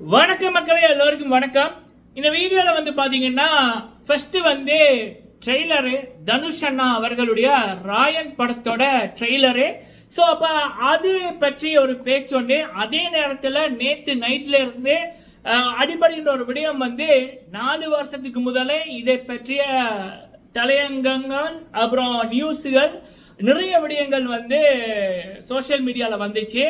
வணக்கம் மக்களே எல்லோருக்கும் வணக்கம். இந்த வீடியோவில் வந்து பார்த்தீங்கன்னா ஃபர்ஸ்ட் வந்து ட்ரெய்லரு தனுஷ் அண்ணா அவர்களுடைய ராயன் படத்தோட ட்ரெய்லரு ஸோ அப்போ அது பற்றி ஒரு பேச்சு ஒன்று அதே நேரத்தில் நேற்று நைட்டில் இருந்து அஹ், அடிப்படைன்ற ஒரு விடயம் வந்து நாலு வருஷத்துக்கு முதலே இதை பற்றிய தலையங்கங்கள் அப்புறம் நியூஸுகள் நிறைய விடயங்கள் வந்து சோஷியல் மீடியாவில் வந்துச்சு.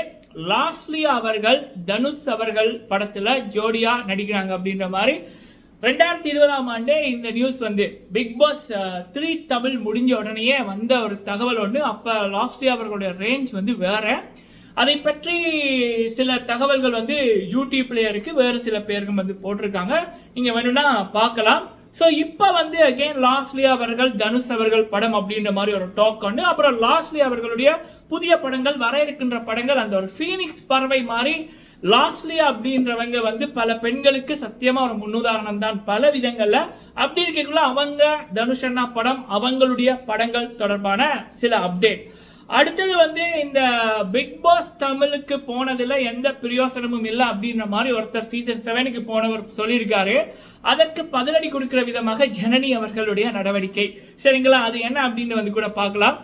லாஸ்ட்லி அவர்கள் தனுஷ் அவர்கள் படத்தில் ஜோடியா நடிக்கிறாங்க அப்படின்ற மாதிரி ரெண்டாயிரத்தி இருபதாம் ஆண்டே இந்த நியூஸ் வந்து. பிக் பாஸ் த்ரீ தமிழ் முடிஞ்ச உடனேயே வந்த ஒரு தகவல் ஒன்று அப்போ லாஸ்ட்லி அவர்களுடைய ரேஞ்ச் வந்து வேற. அதை பற்றி சில தகவல்கள் வந்து யூடியூப்லேயே இருக்கு. வேறு சில பேருக்கும் வந்து போட்டிருக்காங்க. நீங்கள் வேணும்னா பார்க்கலாம். ஸோ இப்போ வந்து அகைன் லாஸ்ட்லி அவர்கள் தனுஷ் அவர்கள் படம் அப்படின்ற மாதிரி ஒரு டாக் ஒன்று அப்புறம் லாஸ்ட்லி அவர்களுடைய புதிய படங்கள் வர இருக்கின்ற படங்கள் அந்த ஒரு ஃபீனிக்ஸ் பறவை மாதிரி லாஸ்ட்லி அப்படின்றவங்க வந்து பல பெண்களுக்கு சத்தியமாக ஒரு முன்னுதாரணம் தான். பல விதங்களில் அப்படி இருக்கக்குள்ள அவங்க தனுஷ் அண்ணா படம் அவங்களுடைய படங்கள் தொடர்பான சில அப்டேட் அடுத்தது வந்து இந்த பிக் பாஸ் தமிழுக்கு போனதில் எந்த பிரயோசனமும் இல்லை அப்படின்ற மாதிரி ஒருத்தர் சீசன் செவனுக்கு போனவர் சொல்லியிருக்காரு. அதற்கு பதிலடி கொடுக்கிற விதமாக ஜனனி அவர்களுடைய நடவடிக்கை. சரிங்களா? அது என்ன அப்படின்னு வந்து கூட பார்க்கலாம்.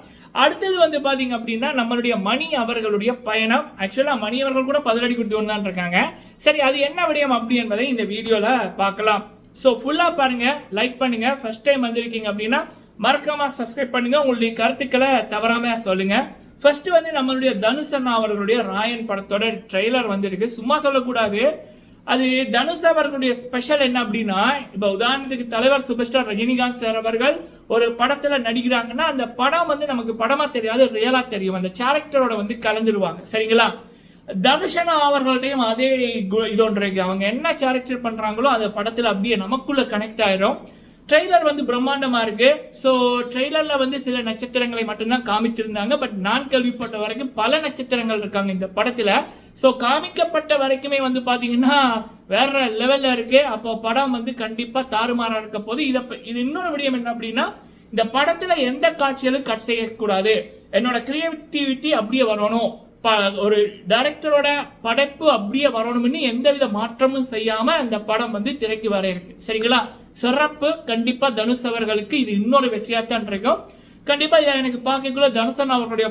அடுத்தது வந்து பார்த்தீங்க அப்படின்னா நம்மளுடைய மணி அவர்களுடைய பயணம். ஆக்சுவலாக மணி அவர்கள் கூட பதிலடி கொடுத்து தான் இருக்காங்க. சரி அது என்ன விடயம் அப்படி என்பதை இந்த வீடியோவில் பார்க்கலாம். ஸோ ஃபுல்லாக பாருங்கள் லைக் பண்ணுங்கள் ஃபஸ்ட் டைம் வந்திருக்கீங்க அப்படின்னா மறக்காமல் சப்ஸ்கிரைப் பண்ணுங்க. உங்களுடைய கருத்துக்களை தவறாம சொல்லுங்க. ஃபர்ஸ்ட் வந்து நம்மளுடைய தனுஷ் அண்ணா அவர்களுடைய ராயன் படத்தோட ட்ரெய்லர் வந்திருக்கு. சும்மா சொல்லக்கூடாது. அது தனுஷ் அவர்களுடைய ஸ்பெஷல் என்ன அப்படின்னா இப்போ உதாரணத்துக்கு தலைவர் சூப்பர் ஸ்டார் ரஜினிகாந்த் சார் அவர்கள் ஒரு படத்துல நடிக்கிறாங்கன்னா அந்த படம் வந்து நமக்கு படமா தெரியாது ரியலா தெரியும். அந்த கேரக்டரோட வந்து கலந்துருவாங்க. சரிங்களா? தனுஷனா அவர்கள்ட்டையும் அதே கு- இது ஒன்று அவங்க என்ன கேரக்டர் பண்றாங்களோ அந்த படத்துல அப்படியே நமக்குள்ள கனெக்ட் ஆயிரும். ட்ரெய்லர் வந்து பிரம்மாண்டமாக இருக்குது ஸோ ட்ரெய்லரில் வந்து சில நட்சத்திரங்களை மட்டும்தான் காமித்திருந்தாங்க பட் நான் கேள்விப்பட்ட வரைக்கும் பல நட்சத்திரங்கள் இருக்காங்க இந்த படத்தில். ஸோ காமிக்கப்பட்ட வரைக்குமே வந்து பார்த்தீங்கன்னா வேற லெவலில் இருக்குது அப்போ படம் வந்து கண்டிப்பாக தாறுமாறாக இருக்க போது இதை இது இன்னொரு விடயம் என்ன அப்படின்னா இந்த படத்தில் எந்த காட்சிகளும் கட் செய்யக்கூடாது. என்னோட கிரியேட்டிவிட்டி அப்படியே வரணும். ப- ஒரு டைரக்டரோட படைப்பு அப்படியே வரணும்னு எந்தவித மாற்றமும் செய்யாமல் அந்த படம் வந்து திரைக்கு வர இருக்கு. சரிங்களா? சிறப்பு கண்டிப்பாக தனுஷ் அவர்களுக்கு இது இன்னொரு வெற்றியாத்தான் இருக்கும். கண்டிப்பாக இதை எனக்கு பார்க்கக்குள்ள தனுஷன் அவர்களுடைய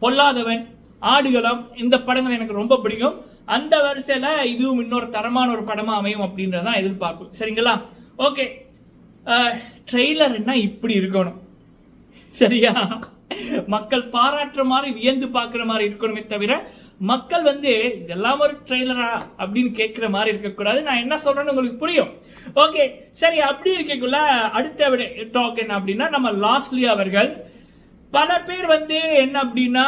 பொல்லாதவன் ஆடுகளம் இந்த படங்கள் எனக்கு ரொம்ப பிடிக்கும். அந்த வரிசையில் இதுவும் இன்னொரு தரமான ஒரு படமாக அமையும் அப்படின்றதான் எதிர்பார்ப்பு. சரிங்களா? ஓகே. ட்ரெய்லர்னா இப்படி இருக்கணும். சரியா? மக்கள் பாராட்டுற மாதிரி வியந்து பார்க்குற மாதிரி இருக்கணுமே தவிர மக்கள் வந்து இதெல்லாம் ஒரு ட்ரெய்லரா அப்படின்னு கேட்குற மாதிரி இருக்கக்கூடாது. நான் என்ன சொல்கிறேன்னு உங்களுக்கு புரியும். ஓகே சரி அப்படி இருக்கக்குள்ள அடுத்த விட டாக் என்ன அப்படின்னா நம்ம லாஸ்ட்லி அவர்கள் பல பேர் வந்து என்ன அப்படின்னா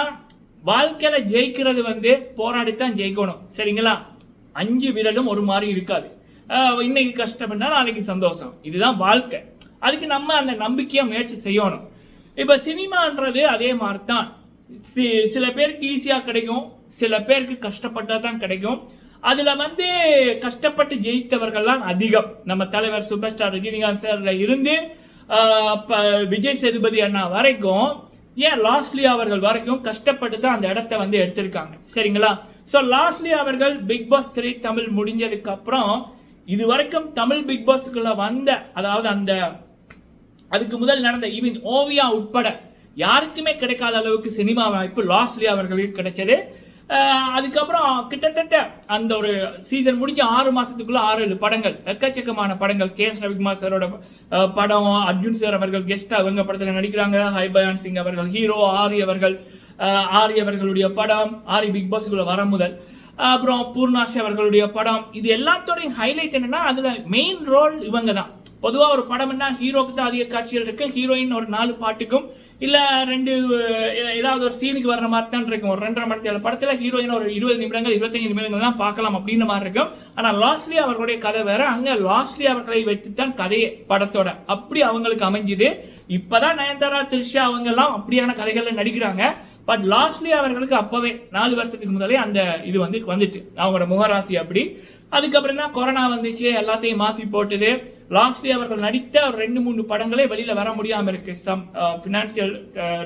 வாழ்க்கையில் ஜெயிக்கிறது வந்து போராடித்தான் ஜெயிக்கணும். சரிங்களா? அஞ்சு விரலும் ஒரு மாதிரி இருக்காது. இன்னைக்கு கஷ்டம்னா நாளைக்கு சந்தோஷம். இதுதான் வாழ்க்கை. அதுக்கு நம்ம அந்த நம்பிக்கையை முயற்சி செய்யணும். இப்போ சினிமான்றது அதே மாதிரி தான் சில பேருக்கு ஈஸியாக கிடைக்கும். சில பேருக்கு கஷ்டப்பட்டா தான் கிடைக்கும். அதுல வந்து கஷ்டப்பட்டு ஜெயித்தவர்கள்லாம் அதிகம். நம்ம தலைவர் சூப்பர் ஸ்டார் ரஜினிகாந்த் சார்ல இருந்து விஜய் சேதுபதி அண்ணா வரைக்கும் ஏன் லாஸ்ட்லி அவர்கள் வரைக்கும் கஷ்டப்பட்டு தான் அந்த இடத்த வந்து எடுத்திருக்காங்க. சரிங்களா? ஸோ லாஸ்ட்லி அவர்கள் பிக் பாஸ் த்ரீ தமிழ் முடிஞ்சதுக்கு அப்புறம் இது வரைக்கும் தமிழ் பிக் பாஸ்க்குள்ள வந்த அதாவது அந்த அதுக்கு முதல் நடந்த ஈவன் ஓவியா உட்பட யாருக்குமே கிடைக்காத அளவுக்கு சினிமா வாய்ப்பு லாஸ்லி அவர்களுக்கு கிடைச்சது. அதுக்கப்புறம் கிட்டத்தட்ட அந்த ஒரு சீசன் முடிஞ்ச ஆறு மாசத்துக்குள்ள ஆறு ஏழு படங்கள் எக்கச்சக்கமான படங்கள். கே எஸ் ரவிக்குமார் சாரோட படம் அர்ஜுன் சார் அவர்கள் கெஸ்ட் அவங்க படத்தில் நடிக்கிறாங்க. ஹைபயான் சிங் அவர்கள் ஹீரோ ஆரி அவர்கள் ஆரி அவர்களுடைய படம் ஆரி பிக் பாஸ்க்குள்ள வர முதல். அப்புறம் பூர்ணாசி அவர்களுடைய படம். இது எல்லாத்தோடையும் ஹைலைட் என்னன்னா அதுல மெயின் ரோல் இவங்க தான் பொதுவாக ஒரு படம்னா ஹீரோக்கு தான் அதிக காட்சிகள் இருக்கு. ஹீரோயின் ஒரு நாலு பாட்டுக்கும் இல்லை ரெண்டு ஏதாவது ஒரு சீனுக்கு வர்ற மாதிரி தான் இருக்கும். ஒரு ரெண்டரை மணி நேரம் படத்தில் ஹீரோயின் ஒரு இருபது நிமிடங்கள் இருபத்தஞ்சு நிமிடங்கள் தான் பார்க்கலாம் அப்படின்ற மாதிரி இருக்கும். ஆனால் லாஸ்ட்லி அவர்களுடைய கதை வேற. அங்கே லாஸ்ட்லி அவர்களை வைத்து தான் கதையை படத்தோட. அப்படி அவங்களுக்கு அமைஞ்சுது. இப்போதான் நயன்தாரா த்ரிஷா அவங்கெல்லாம் அப்படியான கதைகளில் நடிக்கிறாங்க. பட் லாஸ்ட்லி அவர்களுக்கு அப்போவே நாலு வருஷத்துக்கு முதலே அந்த இது வந்து வந்துட்டு. அவங்களோட முகராசி அப்படி. அதுக்கப்புறம் தான் கொரோனா வந்துச்சு. எல்லாத்தையும் மாசி போட்டுது. லாஸ்ட்லி அவர்கள் நடித்த ஒரு ரெண்டு மூணு படங்களே வெளியில் வர முடியாமல் இருக்கு. சம் ஃபினான்சியல்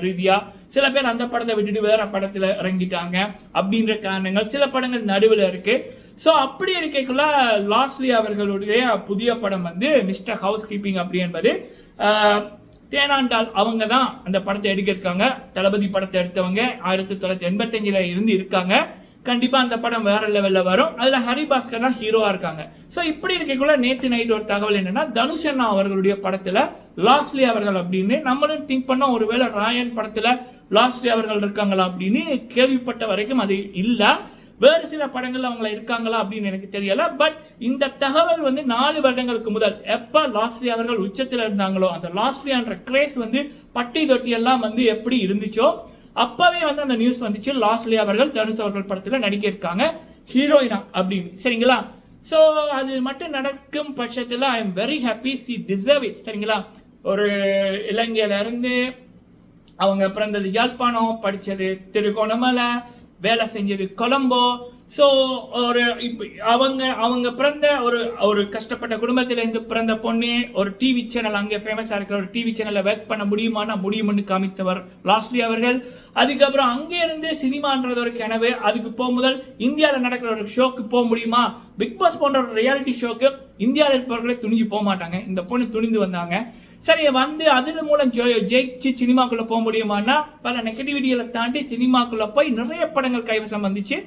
ரீதியாக சில பேர் அந்த படத்தை விட்டுட்டு வேற படத்தில் இறங்கிட்டாங்க அப்படின்ற காரணங்கள் சில படங்கள் நடுவில் இருக்கு. ஸோ அப்படி இருக்கக்குள்ள லாஸ்ட்லி அவர்களுடைய புதிய படம் வந்து மிஸ்டர் ஹவுஸ் கீப்பிங் அப்படி என்பது தேனாண்டால் அவங்க தான் அந்த படத்தை எடுக்கிருக்காங்க தளபதி படத்தை எடுத்தவங்க ஆயிரத்தி தொள்ளாயிரத்தி எண்பத்தஞ்சில் இருந்து இருக்காங்க. கண்டிப்பா அந்த படம் வேற லெவல்ல வரும். அதுல ஹரிபாஸ்கர் தான் ஹீரோவா இருக்காங்க. சோ இப்படி இருக்கக்குள்ள நேத்து நைட் ஒரு தகவல் என்னன்னா தனுஷ் அண்ணா அவர்களுடைய படத்துல லாஸ்ட்லி அவர்கள் அப்படின்னு நம்மளும் திங்க் பண்ண ஒருவேளை ராயன் படத்துல லாஸ்ட்லி அவர்கள் இருக்காங்களா அப்படின்னு கேள்விப்பட்ட வரைக்கும் அது இல்ல. வேறு சில படங்கள்ல அவங்கள இருக்காங்களா அப்படின்னு எனக்கு தெரியல. பட் இந்த தகவல் வந்து நாலு வருடங்களுக்கு முதல் எப்ப லாஸ்ட்லி அவர்கள் உச்சத்துல இருந்தாங்களோ அந்த லாஸ்ட்லியான்ற கிரேஸ் வந்து பட்டி தொட்டி எல்லாம் வந்து எப்படி இருந்துச்சோ அப்பவே வந்து அந்த நியூஸ் வந்துச்சு. லாஸ்ட்லி அவர்கள் தனுஷ் அவர்கள் படத்தில் நடிக்க இருக்காங்க ஹீரோயினா அப்படின்னு. சரிங்களா? ஸோ அது மட்டும் நடக்கும் பட்சத்தில் I am very happy she deserve it சரிங்களா? ஒரு இலங்கையிலேருந்து அவங்க பிறந்தது யாழ்ப்பாணம் படித்தது திருகோணமலை வேலை செஞ்சது கொலம்போ ஸோ ஒரு இப்ப அவங்க அவங்க பிறந்த ஒரு ஒரு கஷ்டப்பட்ட குடும்பத்திலேருந்து பிறந்த பொண்ணு ஒரு டிவி சேனல் அங்கே ஃபேமஸாக இருக்கிற ஒரு டிவி சேனலில் ஒர்க் பண்ண முடியுமானா முடியும்னு காமித்தவர் லாஸ்ட்லி அவர்கள். அதுக்கப்புறம் அங்கே இருந்து சினிமான்றது ஒரு கனவு. அதுக்கு போக முதல் இந்தியாவில் நடக்கிற ஒரு ஷோக்கு போக முடியுமா? பிக் பாஸ் போன்ற ஒரு ரியாலிட்டி ஷோக்கு இந்தியாவில் இருப்பவர்களே துணிஞ்சு போக மாட்டாங்க. இந்த பொண்ணு துணிந்து வந்தாங்க. சரி வந்து அதில் மூலம் ஜெயிச்சு சினிமாக்குள்ளே போக முடியுமான்னா பல நெகட்டிவிட்டிகளை தாண்டி சினிமாக்குள்ளே போய் நிறைய படங்கள் கைவசம் வந்துச்சு.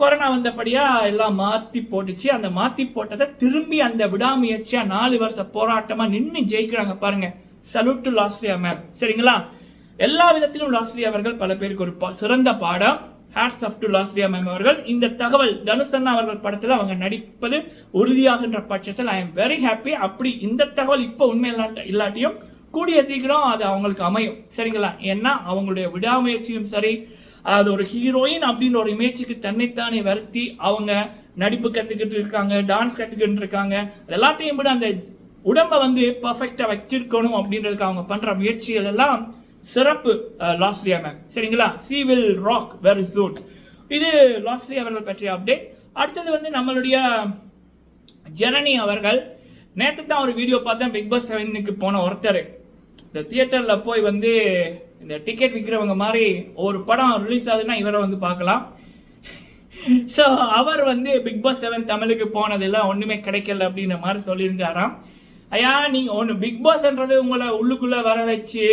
கொரோனா வந்தபடியாக எல்லாம் மாற்றி போட்டுச்சு. அந்த மாற்றி போட்டதை திரும்பி அந்த விடாமுயற்சியாக நாலு வருஷ போராட்டமாக நின்று ஜெயிக்கிறாங்க பாருங்க. சல்யூட் டு லாஸ்ட்லியா மேம் சரிங்களா? எல்லா விதத்திலும் லாஸ்ரியா அவர்கள் பல பேருக்கு ஒரு சிறந்த பாடம். Hats off to Losliya ma'am அவர்கள். இந்த தகவல் தனுசன்னா அவர்கள் படத்தில் அவங்க நடிப்பது உறுதியாகின்ற பட்சத்தில் ஐ எம் வெரி ஹாப்பி அப்படி இந்த தகவல் இப்போ உண்மை இல்லாட்டியும் கூடிய சீக்கிரம் அது அவங்களுக்கு அமையும். சரிங்களா? ஏன்னா அவங்களுடைய விடாமுயற்சியும் சரி அது ஒரு ஹீரோயின் அப்படின்ற ஒரு இமேஜுக்கு தன்னைத்தானே வருத்தி அவங்க நடிப்பு கற்றுக்கிட்டு இருக்காங்க டான்ஸ் கற்றுக்கிட்டு இருக்காங்க. எல்லாத்தையும் விட அந்த உடம்பை வந்து பர்ஃபெக்டாக வச்சிருக்கணும் அப்படின்றதுக்கு அவங்க பண்ணுற முயற்சிகள் எல்லாம் சிறப்பு லாஸ்ட்லியா மேம். சரிங்களா? She will rock very soon இது லாஸ்ட்லி அவர்கள் பற்றிய அப்டேட் அடுத்தது வந்து நம்மளுடைய ஜனனி அவர்கள். நேற்று தான் ஒரு வீடியோ பார்த்தேன். பிக் பாஸ் செவனுக்கு போன ஒருத்தர். இந்த தியேட்டரில் போய் வந்து இந்த டிக்கெட் விற்கிறவங்க மாதிரி ஒரு படம் ரிலீஸ் ஆகுதுன்னா இவரை வந்து பார்க்கலாம். ஸோ அவர் வந்து பிக் பாஸ் செவன் தமிழுக்கு போனதெல்லாம் ஒன்றுமே கிடைக்கல அப்படின்ற மாதிரி சொல்லியிருந்தாராம். ஐயா நீங்கள் ஒன்று பிக் பாஸ்ன்றது உங்களை உள்ளுக்குள்ளே வர வச்சு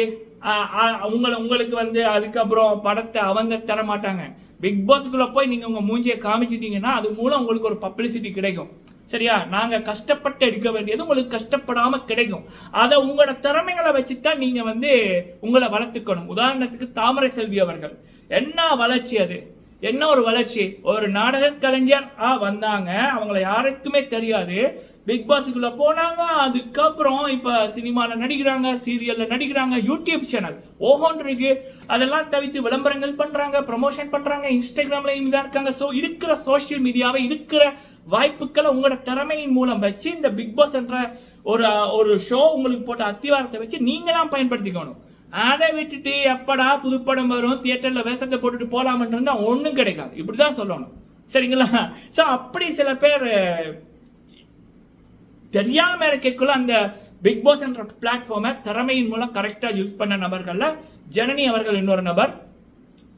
உங்களை உங்களுக்கு வந்து அதுக்கப்புறம் படத்தை அவங்க தர மாட்டாங்க பிக் பாஸ்க்குள்ளே போய் நீங்கள் உங்கள் மூஞ்சியை காமிச்சிட்டிங்கன்னா அது மூலம் உங்களுக்கு ஒரு பப்ளிசிட்டி கிடைக்கும். சரியா? நாங்க கஷ்டப்பட்டு எடுக்க வேண்டியது உங்களுக்கு கஷ்டப்படாம கிடைக்கும். அதை உங்களோட திறமைகளை வச்சு தான் நீங்க வந்து உங்களை வளர்த்துக்கணும். உதாரணத்துக்கு தாமரை செல்வி அவர்கள். என்ன வளர்ச்சி அது? என்ன ஒரு வளர்ச்சி? ஒரு நாடக கலைஞர் ஆ வந்தாங்க. அவங்கள யாருக்குமே தெரியாது. பிக் பாஸுக்குள்ள போனாங்க. அதுக்கப்புறம் இப்ப சினிமால நடிக்கிறாங்க சீரியல்ல நடிக்கிறாங்க யூடியூப் சேனல். ஓஹோன் இருக்கு. அதெல்லாம் தவிர்த்து விளம்பரங்கள் பண்றாங்க ப்ரமோஷன் பண்றாங்க இன்ஸ்டாகிராம்லயும் இதாக இருக்காங்க. ஸோ இருக்கிற சோஷியல் மீடியாவை இருக்கிற வாய்ப்புகளை உங்களோட திறமையின் மூலம் வச்சு இந்த பிக் பாஸ் என்ற ஒரு ஒரு ஷோ உங்களுக்கு போட்ட அத்திவாரத்தை வச்சு நீங்களாம் தான் பயன்படுத்திக்கணும். அதை விட்டுட்டு எப்படா புதுப்படம் வரும் தியேட்டர்ல வேஷத்தை போட்டுட்டு போகலாமன்றா ஒன்றும் கிடைக்காது. இப்படிதான் சொல்லணும். சரிங்களா? ஸோ அப்படி சில பேர் தெரியாமல் இருக்கக்குள்ள அந்த பிக் பாஸ் என்ற பிளாட்ஃபார்மை திறமையின் மூலம் கரெக்டாக யூஸ் பண்ண நபர்களில் ஜனனி அவர்கள் இன்னொரு நபர்.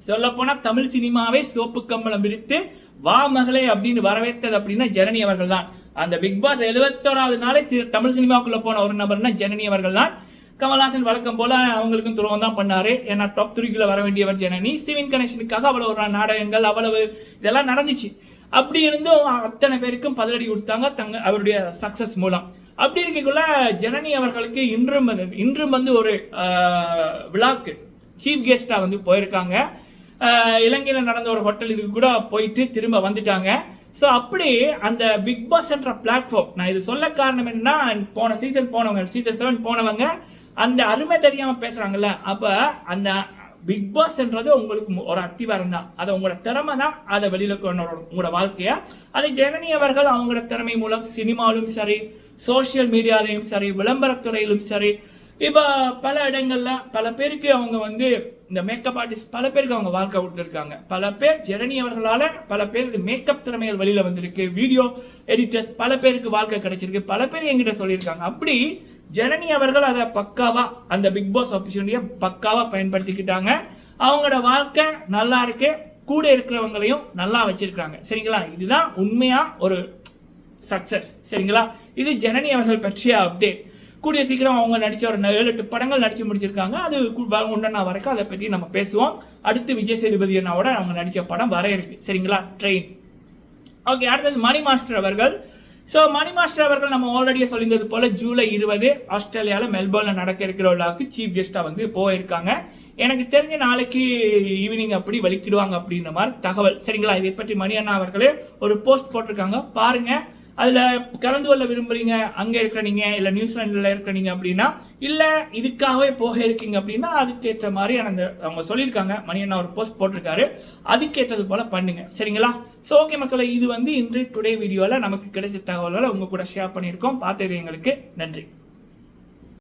சொல்லப்போனால் தமிழ் சினிமாவே சோப்பு கம்பளம் விரித்து வா மகளே அப்படின்னு வரவேற்றது அப்படின்னா ஜனனி அவர்கள் தான் அந்த பிக் பாஸ் எழுபத்தோராவது நாளே சி- தமிழ் சினிமாவுக்குள்ள போன ஒரு நபர்னா ஜனனி அவர்கள் தான் கமல்ஹாசன் வழக்கம் போல அவங்களுக்கும் துரோகம் தான் பண்ணாரு. ஏன்னா டாப் த்ரீக்குள்ள வர வேண்டியவர் ஜனனி. சிவின் கனெக்ஷனுக்காக அவ்வளவு ஒரு நாடகங்கள் அவ்வளவு இதெல்லாம் நடந்துச்சு. அப்படி இருந்தும் அத்தனை பேருக்கும் பதிலடி கொடுத்தாங்க. தங்க அவருடைய சக்சஸ் மூலம். அப்படி இருக்கக்குள்ள ஜனனி அவர்களுக்கு இன்றும் வந்து- இன்றும் வந்து ஒரு விழாக்கு. சீஃப் கெஸ்டாக வந்து போயிருக்காங்க. இலங்கையில் நடந்த ஒரு ஹோட்டல் இதுக்கு கூட போயிட்டு திரும்ப வந்துட்டாங்க. ஸோ அப்படி அந்த பிக் பாஸ் என்ற பிளாட்ஃபார்ம் நான் இது சொல்ல காரணம் என்னன்னா போன சீசன் போனவங்க சீசன் செவன் போனவங்க அந்த அருமை தெரியாமல் பேசுகிறாங்கல்ல அப்போ அந்த பிக் பாஸ்ன்றது உங்களுக்கு ஒரு அத்திவாரம் தான். அதை உங்களோட திறமை தான். அதை வெளியில் கொண்டு வரணும். உங்களோட வாழ்க்கையை. அதை ஜனனி அவர்கள் அவங்களோட திறமை மூலம் சினிமாவிலும் சரி சோஷியல் மீடியாலையும் சரி விளம்பரத்துறையிலும் சரி இப்போ பல இடங்களில் பல பேருக்கு அவங்க வந்து இந்த மேக்கப் ஆர்டிஸ்ட் பல பேருக்கு அவங்க வாழ்க்கை கொடுத்துருக்காங்க. பல பேர் ஜெரணி அவர்களால் பல பேருக்கு மேக்கப் திறமைகள் வழியில் வந்திருக்கு. வீடியோ எடிட்டர்ஸ் பல பேருக்கு வாழ்க்கை கிடைச்சிருக்கு. பல பேர் என்கிட்ட சொல்லியிருக்காங்க. அப்படி ஜனனி அவர்கள் அதை பக்காவா அந்த பிக் பாஸ் ஆப்பர்ச்சுனிட்டியை பக்காவா பயன்படுத்திக்கிட்டாங்க. அவங்களோட வாழ்க்கை நல்லா இருக்கு. கூட இருக்கிறவங்களையும் நல்லா வச்சிருக்காங்க சரிங்களா? இதுதான் உண்மையா ஒரு சக்சஸ் சரிங்களா? இது ஜனனி அவர்கள் பற்றிய அப்டேட் கூடிய சீக்கிரம் அவங்க நடித்த ஒரு ஏழு எட்டு படங்கள் நடித்து முடிச்சிருக்காங்க. அது ஒன்றா வரைக்கும் அதை பற்றி நம்ம பேசுவோம். அடுத்து விஜய் சேதுபதி அண்ணாவோட அவங்க நடித்த படம் வர இருக்கு. சரிங்களா? ட்ரெயின். ஓகே அடுத்தது மணி மாஸ்டர் அவர்கள். ஸோ மணி மாஸ்டர் அவர்கள் நம்ம ஆல்ரெடியே சொல்லியிருந்தது போல ஜூலை இருபது ஆஸ்திரேலியாவில் மெல்போர்னில் நடக்க இருக்கிற விழாவுக்கு சீஃப் கெஸ்ட்டாக வந்து போயிருக்காங்க. எனக்கு தெரிஞ்ச நாளைக்கு ஈவினிங் அப்படி வலிக்கிடுவாங்க அப்படின்ற மாதிரி தகவல். சரிங்களா? இதை பற்றி மணி அண்ணா அவர்களே ஒரு போஸ்ட் போட்டிருக்காங்க. பாருங்கள் அதில் கலந்து கொள்ள விரும்புறீங்க அங்கே இருக்கிற நீங்கள் இல்லை நியூசிலாண்டில் இருக்கிற நீங்கள் அப்படின்னா இல்லை இதுக்காகவே போக இருக்கீங்க அப்படின்னா அதுக்கேற்ற மாதிரி அந்த அவங்க சொல்லியிருக்காங்க மணியண்ணா ஒரு போஸ்ட் போட்டிருக்காரு அதுக்கேற்றது போல் பண்ணுங்கள் சரிங்களா? ஸோ ஓகே மக்களை இது வந்து இன்று டுடே வீடியோவில் நமக்கு கிடைச்ச தகவல்களை உங்கள் கூட ஷேர் பண்ணியிருக்கோம். பார்த்தது எங்களுக்கு நன்றி.